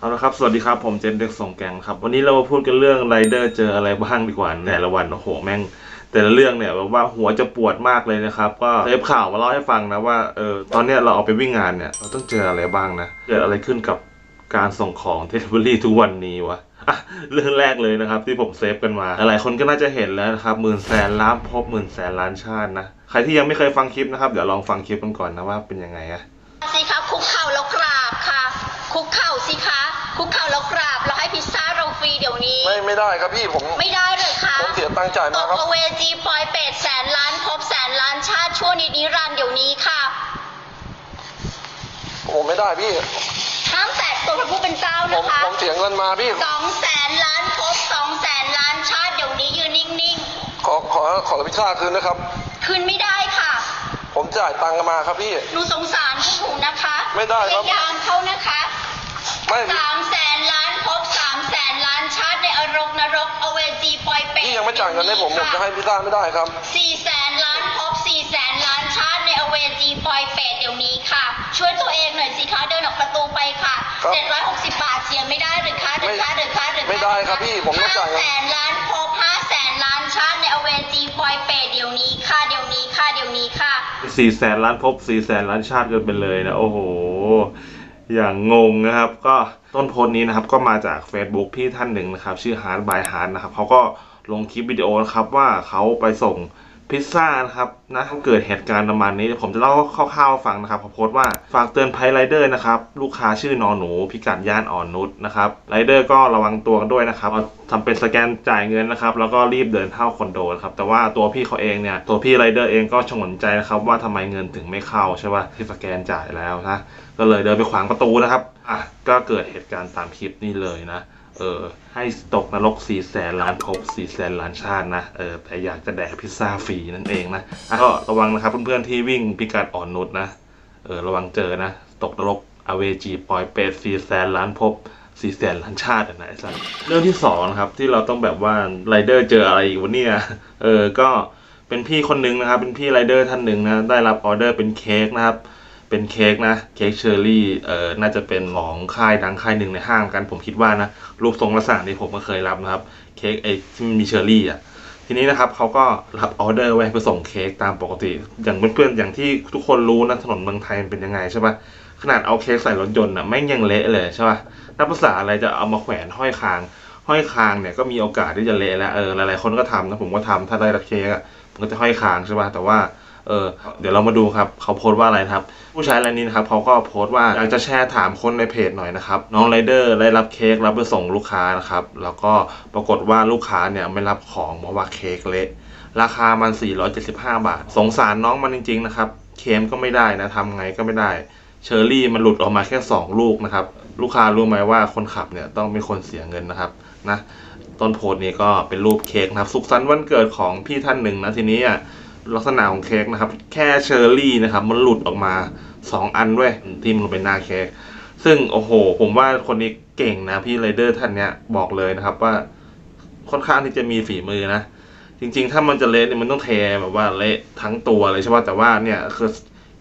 เอาละครับ สวัสดีครับ ผมเจนเด็กส่งแกงครับ วันนี้เรามาพูดกันเรื่องไรเดอร์เจออะไรบ้างดีกว่าแต่ละวัน โอ้โห แม่ง แต่ละเรื่องเนี่ยแบบว่าหัวจะปวดมากเลยนะครับ ก็เทปข่าวมาเล่าให้ฟังนะว่า เออ ตอนเนี้ยเราเอาไปวิ่งงานเนี่ย เราต้องเจออะไรบ้างนะ เกิดอะไรขึ้นกับการส่งของเทเ v อรี่ทุกวันนี้วะอะเรื่องแรกเลยนะครับที่ผมเซฟกันมา หลายคนก็น่าจะเห็นแล้วนะครับหมื่นแสนล้านพบหมื่นแสนล้านชาตินะ ใครที่ยังไม่เคยฟังคลิปนะครับ เดี๋ยวลองฟังคลิปกันก่อนนะว่าเป็นยังไงอะ พิซซ่าเราฟรีเดี๋ยวนี้ ไม่ไม่ได้ครับพี่ผมไม่ได้เลยค่ะผมเสียตังค์จ่ายตมากครับอเวจีปอยเป็ดแสนล้านพบแสนล้านชาติชั่วนิดนิรันดร์เดี๋ยวนี้ค่ะผมไม่ได้พี่ ห้ามแตะตัวพระผู้เป็นเจ้าผมนะคะผมเสียเงินมาพี่ สองแสนล้านพบสองแสนล้านชาติเดี๋ยวนี้ยืนนิ่งขอขอขอพิซซ่าคืนนะครับ ๆ คืนไม่ได้ค่ะ ผมจ่ายตังค์มาครับพี่ หนูสงสารพวกหนูนะคะไม่ได้ครับ พยายามเขานะคะไม่ สาม ไม่จ่ายเงินให้ผมผมจะให้พิซซ่าไม่ได้ครับ สี่แสนล้านพบสี่แสนล้านชาติในอเวจีปอยเป็ดเดี๋ยวนี้ค่ะ ช่วยตัวเองหน่อยสิคะเดินออกประตูไปค่ะครับเจ็ดร้อยหกสิบบาทเสียไม่ได้หรือคะหรือคะหรือคะหรือคะไม่ได้ครับพี่ผมต้องจ่ายเงิน ห้าแสนล้านพบห้าแสนล้านชาติในอเวจีปอยเป็ดเดี๋ยวนี้ค่ะเดี๋ยวนี้ค่ะเดี๋ยวนี้ค่ะ สี่แสนล้านภพสี่แสนล้านชาติกันไปเลยนะ โอ้โห อย่างงงนะครับ ก็ ต้นโพสต์นี้นะครับก็มาจาก Facebook พี่ท่านหนึ่งนะครับ ชื่อ Hard by Hard นะครับเขาก็ลงคลิปวิดีโอนะครับว่าเขาไปส่ง พิซซ่านะครับนะเกิดเหตุการณ์ประมาณนี้ผมจะเล่าคร่าวๆฟังนะครับเขาโพสต์ว่าฝากเตือนภัยไรเดอร์นะครับลูกค้าชื่อนอหนู พิกัดย่านอ่อนนุชนะครับไรเดอร์ก็ระวังตัวกันด้วยนะครับเอาทำเป็นสแกนจ่ายเงินนะครับแล้วก็รีบเดินเข้าคอนโดนะครับแต่ว่าตัวพี่เขาเองเนี่ยตัวพี่ไรเดอร์เองก็ชงนใจนะครับว่าทำไมเงินถึงไม่เข้าใช่ป่ะที่สแกนจ่ายแล้วนะก็เลยเดินไปขวางประตูนะครับอะก็เกิดเหตุการณ์ตามคลิปนี่เลยนะ เออให้ตกนรก4แสนล้านภพ4แสนล้านชาตินะเออแต่อยากจะแดกพิซซ่าฟรีนั่นเองนะอะก็ระวังนะครับเพื่อนๆที่วิ่งพิกัดอ่อนนุชนะเออระวังเจอนะ ตกนรกอเวจีปล่อยเป็ด4แสนล้านภพ4แสนล้านชาตินะไอ้สัสเรื่องที่สองนะครับที่เราต้องแบบว่าไรเดอร์เจออะไรอีกวะเนี่ยเออก็เป็นพี่คนหนึงนะครับ เป็นพี่ไรเดอร์ท่านหนึ่งนะได้รับออเดอร์เป็นเค้กนะครับ เป็นเค้กนะ เค้กเชอร์รี่ เอ่อ น่าจะเป็นของค่ายดังค่ายหนึ่งในห้างกัน ผมคิดว่านะ รูปทรงลักษณะนี้ผมก็เคยรับนะครับ เค้กไอ้ที่มันมีเชอร์รี่อะ ทีนี้นะครับเขาก็รับออเดอร์ไว้ไปส่งเค้กตามปกติ อย่างเพื่อนๆ อย่างที่ทุกคนรู้นะ ถนนเมืองไทยมันเป็นยังไงใช่ปะขนาดเอาเค้กใส่รถยนต์อะแม่งยังเละเลยใช่ปะนับภาษาอะไรจะเอามาแขวนห้อยคาง ห้อยคางเนี่ยก็มีโอกาสที่จะเละแล้ว เออ หลายๆ คนก็ทำนะ ผมก็ทำถ้าได้รับเค้กอะผมก็จะห้อยคางใช่ปะแต่ว่า เออเดี๋ยวเรามาดูครับเขาโพสต์ว่าอะไรครับ ผู้ใช้รายนี้นะครับเขาก็โพสต์ว่าอยากจะแชร์ถามคนในเพจหน่อยนะครับน้องไรเดอร์ได้รับเค้กรับไปส่งลูกค้านะครับแล้วก็ปรากฏว่าลูกค้าเนี่ยไม่รับของเพราะว่าเค้กเละราคามัน 475 บาท สงสารน้องมันจริงๆนะครับเค็มก็ไม่ได้นะทำไงก็ไม่ได้เชอร์รี่มันหลุดออกมาแค่ 2 ลูกนะครับ ลูกค้ารู้ไหมว่าคนขับเนี่ยต้องเป็นคนเสียเงินนะครับนะต้นโพสต์นี้ก็เป็นรูปเค้กนะครับ สุขสันต์วันเกิดของพี่ท่านหนึ่งนะทีนี้อะ ลักษณะของเค้กนะครับ แค่เชอร์รี่นะครับ มันหลุดออกมา2อันด้วยที่มันลงเป็นหน้าเค้กซึ่งโอ้โห ผมว่าคนนี้เก่งนะพี่ไรเดอร์ท่านเนี้ยบอกเลยนะครับว่าค่อนข้างที่จะมีฝีมือนะ จริงๆ ถ้ามันจะเละเนี่ยมันต้องเทแบบว่าเละทั้งตัวเลยใช่ป่ะแต่ว่าเนี่ยคือ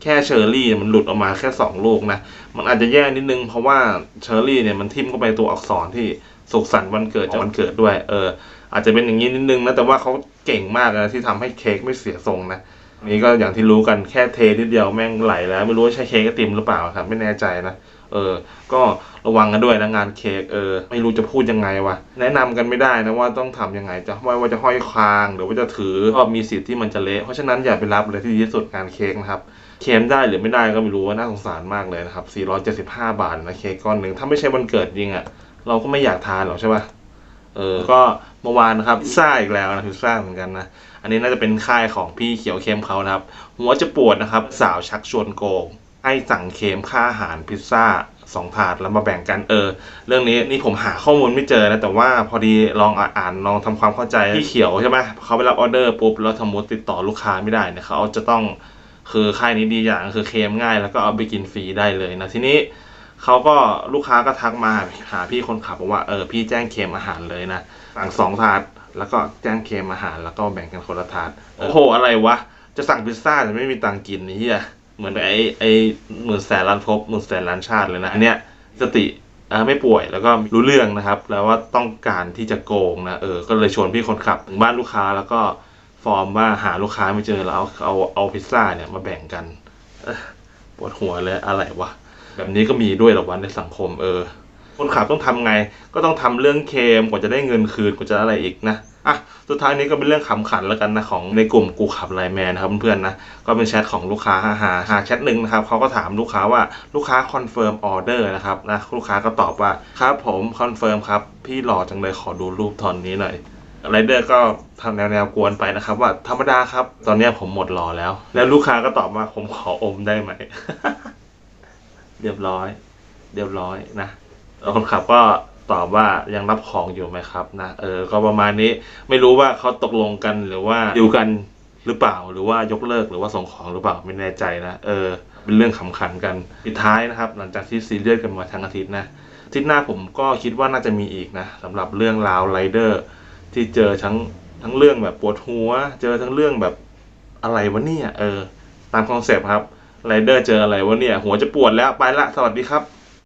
แค่เชอร์รี่มันหลุดออกมาแค่2ลูกนะมันอาจจะแย่นิดนึงเพราะว่าเชอร์รี่เนี่ยมันทิ่มเข้าไปตัวอักษรที่สุขสันต์วันเกิดจากวันเกิดด้วย เออ อาจจะเป็นอย่างนี้นิดนึงนะแต่ว่าเขา เก่งมากนะที่ทำให้เค้กไม่เสียทรงนะนี่ก็อย่างที่รู้กันแค่เทนิดเดียวแม่งไหลแล้วไม่รู้ว่าใช่เค้กไอติมหรือเปล่าครับไม่แน่ใจนะเออ ก็ระวังกันด้วยนะงานเค้กเออไม่รู้จะพูดยังไงวะแนะนำกันไม่ได้นะว่าต้องทำยังไงจะไม่ว่าจะห้อยคาง หรือว่าจะถือก็มีสิทธิ์ที่มันจะเละเพราะฉะนั้นอย่าไปรับเลยที่ดีที่สุดงานเค้กนะครับเค็มได้หรือไม่ได้ก็ไม่รู้ว่าน่าสงสารมากเลยนะครับ 475 บาทนะเค้กก้อนหนึ่งถ้าไม่ใช่วันเกิดจริงอะ่ะเราก็ไม่อยากทานหรอกใช่ปะเออก็ เมื่อวานนะครับซ่าอีกแล้วนะพิซซ่าเหมือนกันนะอันนี้น่าจะเป็นค่ายของพี่เขียวเค็มเขานะครับ หัวจะปวดนะครับ สาวชักชวนโกงให้สั่งเค็มค่าอาหารพิซซ่าสองถาดแล้วมาแบ่งกันเออ เรื่องนี้นี่ผมหาข้อมูลไม่เจอนะ แต่ว่าพอดีลองอ่านลองทำความเข้าใจพี่เขียวใช่ไหมเขาไปรับออเดอร์ปุ๊บแล้วสมมติติดต่อลูกค้าไม่ได้เนี่ยเขาจะต้องคือค่ายนี้ดีอย่างคือเค็มง่าย แล้วก็เอาไปกินฟรีได้เลยนะทีนี้เขาก็ลูกค้าก็ทักมาหาพี่คนขับบอกว่าเออพี่แจ้งเค็มอาหารเลยนะ สั่งสองถาด แล้วก็แจ้งเค็มอาหาร แล้วก็แบ่งกันคนละถาด โอ้โห อะไรวะ จะสั่งพิซซ่าแต่ไม่มีตังค์กินนี่เฮียเหมือนไอ้ไอ้หมื่นแสนล้านภพหมื่นแสนล้านชาติเลยนะอันเนี้ยสติเออไม่ป่วยแล้วก็รู้เรื่องนะครับ แล้วว่าต้องการที่จะโกงนะเออก็เลยชวนพี่คนขับถึงบ้านลูกค้าแล้วก็ฟอร์มว่าหาลูกค้าไม่เจอแล้วเอาเอาเอาพิซซ่าเนี่ยมาแบ่งกันเอ้อปวดหัวเลยอะไรวะแบบนี้ก็มีด้วยเหรอวะในสังคมเออ คนขับต้องทำไง ก็ต้องทำเรื่องเคมกว่าจะได้เงินคืนกว่าจะอะไรอีกนะอะสุดท้ายนี้ก็เป็นเรื่องขำขันแล้วกันนะของในกลุ่มกูขับไลแมนนะครับเพื่อนๆนะก็เป็นแชทของลูกค้าหาหาแชทหนึ่งนะครับเขาก็ถามลูกค้าว่าลูกค้าคอนเฟิร์มออเดอร์นะครับนะลูกค้าก็ตอบว่าครับผมคอนเฟิร์มครับพี่หล่อจังเลยขอดูรูปตอนนี้หน่อยไรเดอร์ก็ทำแนวแนวๆกวนไปนะครับ ว่าธรรมดาครับ ตอนนี้ผมหมดหล่อแล้ว แล้วลูกค้าก็ตอบมาผมขออมได้ไหม เรียบร้อย เรียบร้อยนะ แล้วคนขับก็ตอบว่ายังรับของอยู่ไหมครับนะเออก็ประมาณนี้ไม่รู้ว่าเขาตกลงกันหรือว่าอยู่กันหรือเปล่าหรือว่ายกเลิกหรือว่าส่งของหรือเปล่าไม่แน่ใจนะเออ เป็นเรื่องขำขันกันปิดท้ายนะครับ หลังจากที่ซีเรียสกันมาทั้งอาทิตย์นะทิตย์หน้าผมก็คิดว่าน่าจะมีอีกนะสำหรับเรื่องราวไรเดอร์ที่เจอทั้งทั้งเรื่องแบบปวดหัว เจอทั้งเรื่องแบบอะไรวะเนี่ยเออ ตามคอนเซปต์ครับไรเดอร์เจออะไรวะเนี่ย หัวจะปวดแล้วไปละสวัสดีครับ